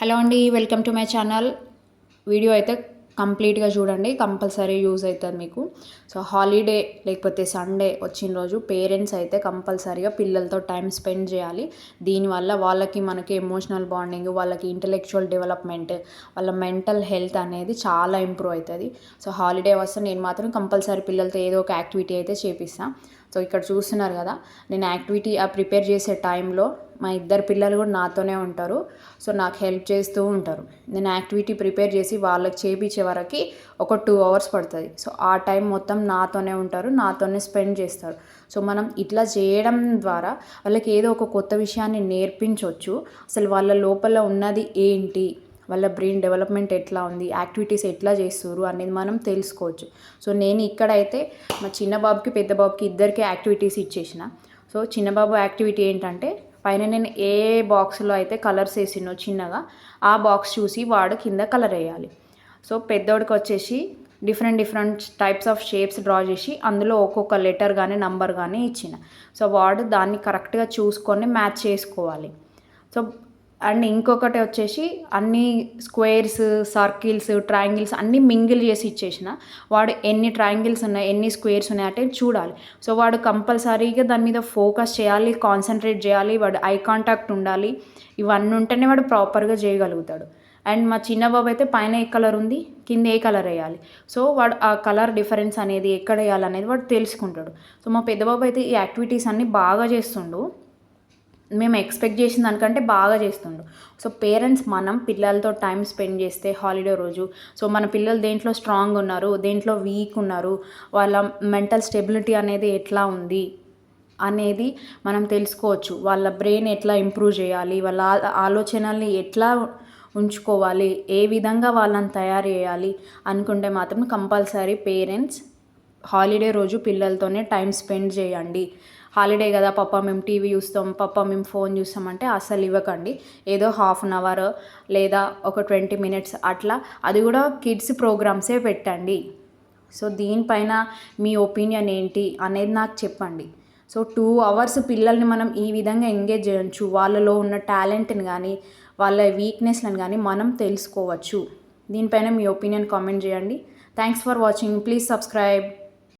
Hello అండి welcome to my channel. Video అయితే కంప్లీట్గా చూడండి కంపల్సరీ యూజ్ అవుతుంది మీకు. సో హాలిడే లేకపోతే సండే వచ్చిన రోజు పేరెంట్స్ అయితే కంపల్సరీగా పిల్లలతో టైం స్పెండ్ చేయాలి. దీనివల్ల వాళ్ళకి మనకి ఎమోషనల్ బాండింగ్ వాళ్ళకి ఇంటలెక్చువల్ డెవలప్మెంట్ వాళ్ళ మెంటల్ హెల్త్ అనేది చాలా ఇంప్రూవ్ అవుతుంది. సో హాలిడే వస్తే నేను మాత్రం కంపల్సరీ పిల్లలతో ఏదో ఒక యాక్టివిటీ అయితే చేపిస్తాను సో ఇక్కడ చూస్తున్నారు కదా నేను యాక్టివిటీ ఆ ప్రిపేర్ చేసే టైంలో మా ఇద్దరు పిల్లలు కూడా నాతోనే ఉంటారు. సో నాకు హెల్ప్ చేస్తూ ఉంటారు. నేను యాక్టివిటీ ప్రిపేర్ చేసి వాళ్ళకి చేపించే వరకు ఒక టూ అవర్స్ పడుతుంది. సో ఆ టైం మొత్తం నాతోనే ఉంటారు. నాతోనే స్పెండ్ చేస్తారు. సో మనం ఇట్లా చేయడం ద్వారా వాళ్ళకి ఏదో ఒక కొత్త విషయాన్ని నేర్పించవచ్చు అసలు వాళ్ళ లోపల ఉన్నది ఏంటి? వాళ్ళ బ్రెయిన్ డెవలప్మెంట్ ఎట్లా ఉంది? యాక్టివిటీస్ ఎట్లా చేస్తారు అనేది మనం తెలుసుకోవచ్చు. సో నేను ఇక్కడైతే మా చిన్న బాబుకి పెద్ద బాబుకి ఇద్దరికి యాక్టివిటీస్ ఇచ్చేసిన. సో చిన్న బాబు యాక్టివిటీ ఏంటంటే పైన నేను ఏ బాక్స్లో అయితే కలర్స్ వేసినో చిన్నగా ఆ బాక్స్ చూసి వాడు కింద కలర్ వేయాలి. సో పెద్దోడికి వచ్చేసి different different types of shapes draw చేసి అందులో ఒక్కొక్క లెటర్ కానీ నంబర్ కానీ ఇచ్చిన. సో వాడు దాన్ని కరెక్ట్గా చూసుకొని మ్యాచ్ చేసుకోవాలి. సో అండ్ ఇంకొకటి వచ్చేసి అన్ని స్క్వేర్స్ సర్కిల్స్ ట్రయాంగిల్స్ అన్నీ మింగిల్ చేసి ఇచ్చేసిన. వాడు ఎన్ని ట్రయాంగిల్స్ ఉన్నాయి ఎన్ని స్క్వేర్స్ ఉన్నాయి అంటే చూడాలి. సో వాడు కంపల్సరీగా దాని మీద ఫోకస్ చేయాలి కాన్సన్ట్రేట్ చేయాలి వాడు ఐ కాంటాక్ట్ ఉండాలి. ఇవన్నీ ఉంటేనే వాడు ప్రాపర్గా చేయగలుగుతాడు. అండ్ మా చిన్న బాబు అయితే పైన ఏ కలర్ ఉంది కింద ఏ కలర్ వేయాలి. సో వాడు ఆ కలర్ డిఫరెన్స్ అనేది ఎక్కడ వేయాలనేది వాడు తెలుసుకుంటాడు. సో మా పెద్ద బాబు అయితే ఈ యాక్టివిటీస్ అన్నీ బాగా చేస్తుండు. మేము ఎక్స్పెక్ట్ చేసిన దానికంటే బాగా చేస్తుండు. సో పేరెంట్స్ మనం పిల్లలతో టైం స్పెండ్ చేస్తే హాలిడే రోజు సో మన పిల్లలు దేంట్లో స్ట్రాంగ్ ఉన్నారు దేంట్లో వీక్ ఉన్నారు వాళ్ళ మెంటల్ స్టెబిలిటీ అనేది ఎట్లా ఉంది అనేది మనం తెలుసుకోవచ్చు. వాళ్ళ బ్రెయిన్ ఎట్లా ఇంప్రూవ్ చేయాలి వాళ్ళ ఆలోచనల్ని ఎట్లా ఉంచుకోవాలి ఏ విధంగా వాళ్ళని తయారు చేయాలి అనుకుంటే మాత్రం కంపల్సరీ పేరెంట్స్ హాలిడే రోజు పిల్లలతోనే టైం స్పెండ్ చేయండి. హాలిడే కదా పప్ప మేము టీవీ చూస్తాం పప్ప మేము ఫోన్ చూస్తామంటే అస్సలు ఇవ్వకండి. ఏదో హాఫ్ అన్ అవర్ లేదా ఒక ట్వంటీ మినిట్స్ అట్లా అది కూడా కిడ్స్ ప్రోగ్రామ్సే పెట్టండి. సో దీనిపైన మీ ఒపీనియన్ ఏంటి అనేది నాకు చెప్పండి. సో టూ అవర్స్ పిల్లల్ని మనం ఈ విధంగా ఎంగేజ్ చేయొచ్చు. వాళ్ళలో ఉన్న టాలెంట్ని కానీ వాళ్ళ వీక్నెస్లను కానీ మనం తెలుసుకోవచ్చు. దీనిపైన మీ ఒపీనియన్ కామెంట్ చేయండి. Thanks for watching. Please subscribe.